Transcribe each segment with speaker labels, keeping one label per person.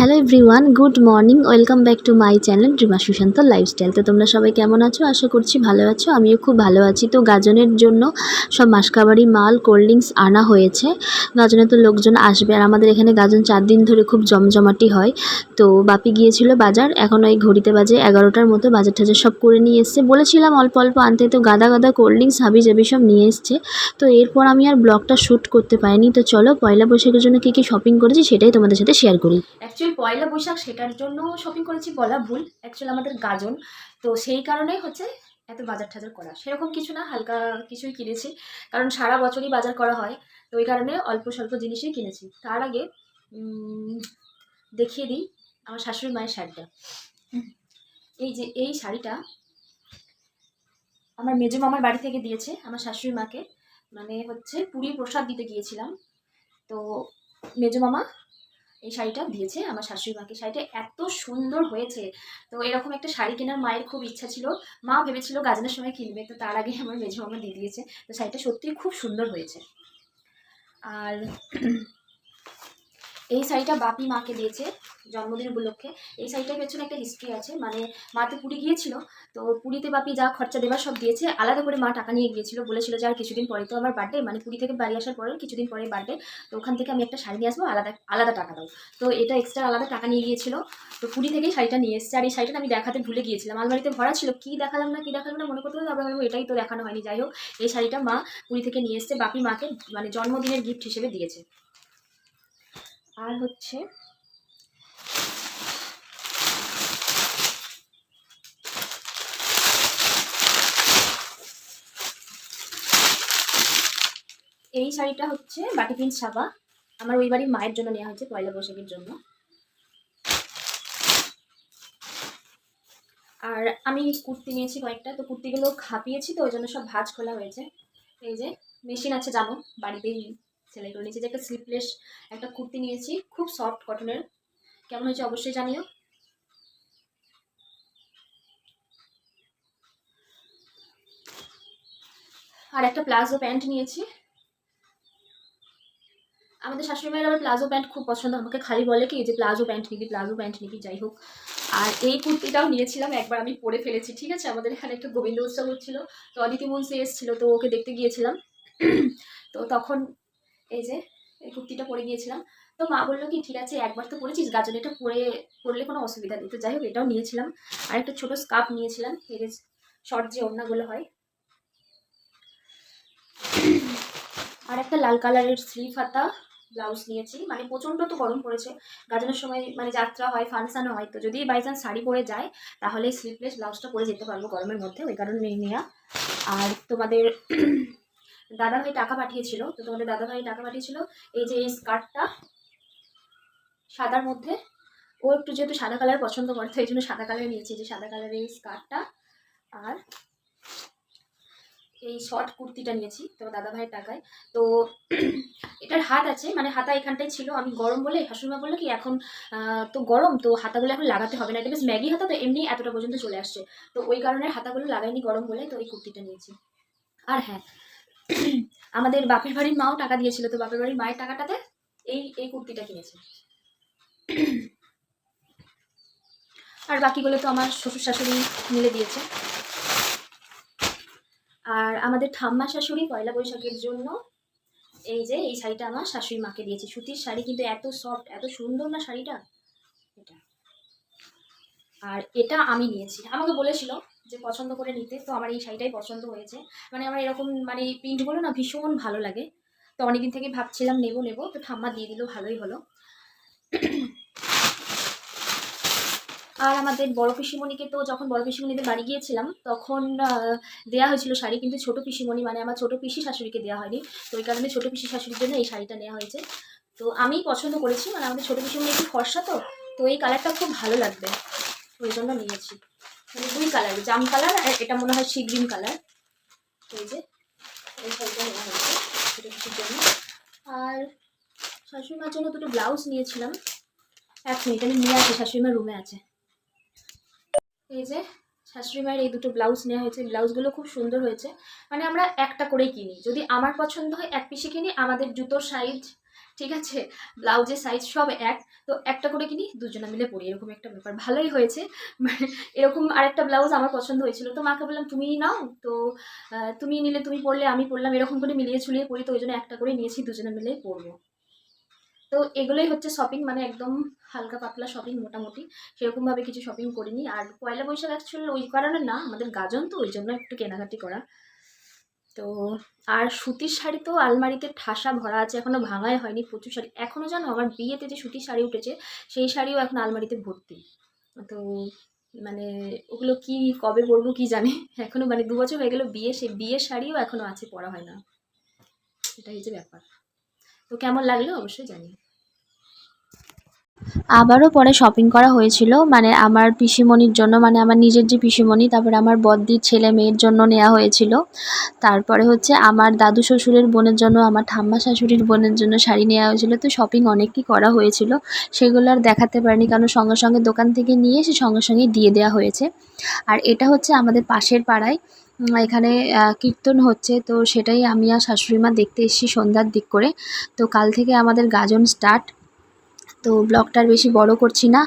Speaker 1: Hello everyone, good morning, welcome back to my channel Rima Sushant lifestyle. তো তোমরা সবাই কেমন আছো? আশা করছি ভালো আছো, আমিও খুব ভালো আছি। তো গাজনের জন্য সব মাসকাবারি মাল, কোল্ড ড্রিঙ্কস আনা হয়েছে। গাজনে তো লোকজন আসবে, আর আমাদের এখানে গাজন চার দিন ধরে খুব জমজমাটি হয়। তো বাপি গিয়েছিল বাজার, এখন ওই ঘড়িতে বাজে এগারোটার মতো, বাজার টাজার সব করে নিয়ে এসছে। বলেছিলাম অল্প অল্প আনতে, তো গাদা গাদা কোল্ড ড্রিঙ্কস, হাবি জাবি সব নিয়ে এসছে। তো এরপর আমি আর ব্লগটা শ্যুট করতে পারিনি। তো চলো পয়লা বৈশাখের জন্য কী কী শপিং করেছি, সেটাই তোমাদের সাথে শেয়ার করি।
Speaker 2: অ্যাকচুয়ালি পয়লা বৈশাখ সেটার জন্য শপিং করেছি বলা ভুল অ্যাকচুয়ালি আমাদের গাজন। তো সেই কারণেই হচ্ছে এত বাজার টাজার করা। সেরকম কিছু না, হালকা কিছুই কিনেছি, কারণ সারা বছরই বাজার করা হয়। তো ওই কারণে অল্প স্বল্প জিনিসই কিনেছি। তার আগে দেখিয়ে দিই আমার শাশুড়ি মায়ের শাড়িটা। এই যে, এই শাড়িটা আমার মেজো মামার বাড়ি থেকে দিয়েছে আমার শাশুড়ি মাকে। মানে হচ্ছে পুরী প্রসাদ দিতে গিয়েছিলাম। তো মেজো মামা এই শাড়িটা দিয়েছে, আমার শাশুড়ি মাকে। শাড়িটা এত সুন্দর হয়েছে। তো এরকম একটা শাড়ি কেনার মায়ের খুব ইচ্ছা ছিল। মা ভেবেছিল গাজনের সময় কিনবে, তো তার আগে আমার মেঝে মামা দিয়ে দিয়েছে। তো শাড়িটা সত্যিই খুব সুন্দর হয়েছে। আর এই শাড়িটা বাপি মাকে দিয়েছে জন্মদিন উপলক্ষে। এই শাড়িটার পেছনে একটা হিস্ট্রি আছে মানে মা তো পুরী গিয়েছিল, তো পুরীতে বাপি যা খরচা দেবার সব দিয়েছে, আলাদা করে মা টাকা নিয়ে গিয়েছিল, বলেছিল যে আর কিছুদিন পরে তো আমার বার্থডে মানে পুরী থেকে বাড়ি আসার পরে কিছুদিন পরে বার্থডে তো ওখান থেকে আমি একটা শাড়ি নিয়ে আসব, আলাদা আলাদা টাকা দাও। তো এটা এক্সট্রা আলাদা টাকা নিয়ে গিয়েছিল, তো পুরী থেকেই শাড়িটা নিয়ে এসেছে, আর এই শাড়িটা আমি দেখাতে ভুলে গিয়েছিলাম, আলমারিতে ভরা ছিল, কি দেখালাম না, কি দেখালাম না, মনে করতে হবে তারপরে এটাই তো দেখানো হয়নি, যাই হোক, এই শাড়িটা মা পুরী থেকে নিয়ে এসেছে, বাপি মাকে মানে জন্মদিনের গিফট হিসেবে দিয়েছে। আর হচ্ছে এই শাড়িটা হচ্ছে বাটি পিন ছাপা আমার ওই বাড়ির মায়ের জন্য নেওয়া হয়েছে পয়লা বৈশাখের জন্য। আর আমি কুর্তি নিয়েছি কয়েকটা, তো কুর্তিগুলো খাপিয়েছি, তো ওই জন্য সব ভাঁজ খোলা হয়েছে। এই যে, মেশিন আছে জানো, বাড়িতেই সেলাই করে নিয়েছি। যে একটা স্লিপলেস একটা কুর্তি নিয়েছি, খুব সফট কটনের কেমন হয়েছে অবশ্যই জানিও। আর একটা প্লাজো প্যান্ট নিয়েছি। আমাদের শাশুড়ি মায়ের আবার প্লাজো প্যান্ট খুব পছন্দ। আমাকে খালি বলে কি যে প্লাজো প্যান্ট নিবি, প্লাজো প্যান্ট নিবি, যাই হোক। আর এই কুর্তিটাও নিয়েছিলাম, একবার আমি পরে ফেলেছি, ঠিক আছে? আমাদের এখানে একটা গোবিন্দ উৎসব হচ্ছিল, তো অদিতি মুন্সি এসেছিল, তো ওকে দেখতে গিয়েছিলাম। তো তখন এই যে, এই কুর্তিটা পরে গিয়েছিলাম। তো মা বলল কি, ঠিক আছে, একবার তো পরেছিস গাজন এটা পরে, পরলে কোনো অসুবিধা নেই। তো যাই হোক, এটাও নিয়েছিলাম। আর একটা ছোটো স্কার্ফ নিয়েছিলাম এর শর্ট যে ওড়নাগুলো হয়। আর একটা লাল কালারের স্লিভ হাতা ব্লাউজ নিয়েছি। মানে প্রচণ্ড তো গরম পড়েছে। গাজনের সময় মানে যাত্রা হয় ফাংশানও হয়। তো যদি বাই চান্স শাড়ি পরে যায়, তাহলে স্লিভলেস ব্লাউজটা পরে যেতে পারব গরমের মধ্যে, ওই কারণে নিয়ে। নেওয়া আর তোমাদের দাদাভাই টাকা পাঠিয়েছিল, তো তোমাদের দাদাভাই টাকা পাঠিয়েছিল, এই যে এই স্কার্টটা সাদার মধ্যে। ও একটু যেহেতু সাদা কালার পছন্দ করে তো এই জন্য সাদা কালার নিয়েছি যে সাদা কালারের এই স্কার্টটা আর এই শর্ট কুর্তিটা নিয়েছি, তো দাদা ভাইয়ের টাকায়। তো এটার হাত আছে মানে হাতা এখানটাই ছিল, আমি গরম বলে শাশুড়িমা বলল কি, এখন তো গরম, তো হাতাগুলো এখন লাগাতে হবে না। এটা বেশ ম্যাগি হাতা, তো এমনি এতটা পর্যন্ত চলে আসছে। তো ওই কারণে হাতাগুলো লাগাইনি গরম বলে, তো এই কুর্তিটা নিয়েছি। আর হ্যাঁ আমাদের বাপের বাড়ির মাও টাকা দিয়েছিল, তো বাপের বাড়ির মায়ের টাকাটাতে এই এই কুর্তিটা কিনেছে। আর বাকিগুলো তো আমার শ্বশুর শাশুড়ি মিলে দিয়েছে। আর আমাদের ঠাম্মা শাশুড়ি পয়লা বৈশাখের জন্য এই যে, এই শাড়িটা আমার শাশুড়ি মাকে দিয়েছে। সুতির শাড়ি কিন্তু এত সফট এত সুন্দর না শাড়িটা? এটা। আর এটা আমি নিয়েছি। আমাকে বলেছিল যে পছন্দ করে নিতে, তো আমার এই শাড়িটাই পছন্দ হয়েছে। মানে আমার এরকম মানে এই প্রিন্টগুলো না ভীষণ ভালো লাগে। তো অনেকদিন থেকে ভাবছিলাম নেব নেব, তো ঠাম্মা দিয়ে দিল, ভালোই হলো। আর আমাদের বড় পিসিমণিকে তো যখন বড় পিসিমণিদের বাড়ি গিয়েছিলাম, তখন দেয়া হয়েছিল শাড়ি, কিন্তু ছোট পিসিমণি মানে আমার ছোট পিসি শাশুড়িকে দেওয়া হয়নি। তো ওই কারণে ছোট পিসি শাশুড়ির জন্য এই শাড়িটা নেওয়া হয়েছে। তো আমি পছন্দ করেছি মানে আমাদের ছোট পিসিমণি একটু ফর্সা তো তো এই কালারটা খুব ভালো লাগবে। ওই জন্য নিয়েছি। মানে দুই কালার জাম কালার আর এটা মনে হয় সি কালার এই যে, এই শাড়িটা নেওয়া হয়েছে ছোট পিসির জন্য আর শাশুড়িমার জন্য দুটো ব্লাউজ নিয়েছিলাম। এক মিনিট আমি নিয়ে আসি শাশুড়িমার রুমে আছে। এই যে শাশুড়ি মায়ের এই দুটো ব্লাউজ নেওয়া হয়েছে। ব্লাউজগুলো খুব সুন্দর হয়েছে। মানে আমরা একটা করেই কিনি। যদি আমার পছন্দ হয়, এক পিসে কিনি। আমাদের জুতোর সাইজ ঠিক আছে? ব্লাউজের সাইজ সব এক। তো একটা করে কিনি, দুজনে মিলে পরি, এরকম একটা ব্যাপার। ভালোই হয়েছে। এরকম আরেকটা ব্লাউজ আমার পছন্দ হয়েছিল। তো মাকে বললাম, তুমিই নাও। তো তুমি নিলে তুমি পরলে, আমি পরলাম। এরকম করে মিলিয়ে ঝুলিয়ে পরি। তো ওই জন্য একটা করে নিয়েছি, দুজনে মিলে পরবো। তো এগুলোই হচ্ছে শপিং মানে একদম হালকা পাতলা শপিং মোটামুটি। সেরকমভাবে কিছু শপিং করিনি। আর পয়লা বৈশাখ অ্যাকচুয়ালি ওই কারণে না, আমাদের গাজন তো ওই জন্য একটু কেনাকাটি করা। তো আর সুতির শাড়ি তো আলমারিতে ঠাসা ভরা আছে এখনও ভাঙাই হয়নি প্রচুর শাড়ি। এখনও জানো আমার বিয়েতে যে সুতির শাড়ি উঠেছে, সেই শাড়িও এখন আলমারিতে ভর্তি। তো মানে ওগুলো কি কবে পরবো কি জানি? এখনও মানে দু বছর হয়ে গেলো বিয়ে, সে বিয়ের শাড়িও এখনও আছে, পরা হয় না। এটাই যে ব্যাপার। তো কেমন লাগল? অবশ্যই জানি
Speaker 1: আবারও পরে শপিং করা হয়েছিল। মানে আমার পিসিমণির জন্য মানে আমার নিজের যে পিসিমণি, তারপরে আমার বদ্দির ছেলে মেয়ের জন্য নেওয়া হয়েছিল। তারপরে হচ্ছে আমার দাদু শ্বশুরের বোনের জন্য, আমার ঠাম্মা শাশুড়ির বোনের জন্য শাড়ি নেওয়া হয়েছিল। তো শপিং অনেকই করা হয়েছিল, সেগুলো আর দেখাতে পারিনি, কারণ সঙ্গে সঙ্গে দোকান থেকে নিয়ে এসে সঙ্গে সঙ্গে দিয়ে দেওয়া হয়েছে। আর এটা হচ্ছে আমাদের পাশের পাড়ায় এখানে কীর্তন হচ্ছে। তো সেটাই আমি আর শাশুড়ি মা দেখতে এসেছি সন্ধ্যার দিক করে। তো কাল থেকে আমাদের গাজন স্টার্ট তো ব্লগটা আর বেশি বড় করছি না।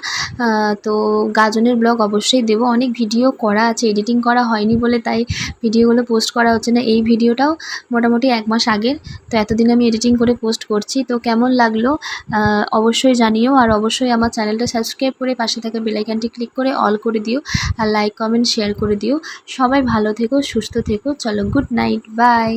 Speaker 1: তো গাজনের ব্লগ অবশ্যই দেবো। অনেক ভিডিও করা আছে এডিটিং করা হয়নি বলে তাই ভিডিওগুলো পোস্ট করা হচ্ছে না। এই ভিডিওটাও মোটামুটি এক মাস আগের, তো এতদিন আমি এডিটিং করে পোস্ট করছি। তো কেমন লাগল অবশ্যই জানিও। আর অবশ্যই আমার চ্যানেলটা সাবস্ক্রাইব করে পাশে থাকা বেলাইকানটি ক্লিক করে অল করে দিও। আর লাইক কমেন্ট শেয়ার করে দিও। সবাই ভালো থেকো, সুস্থ থেকো। চলো গুড নাইট বাই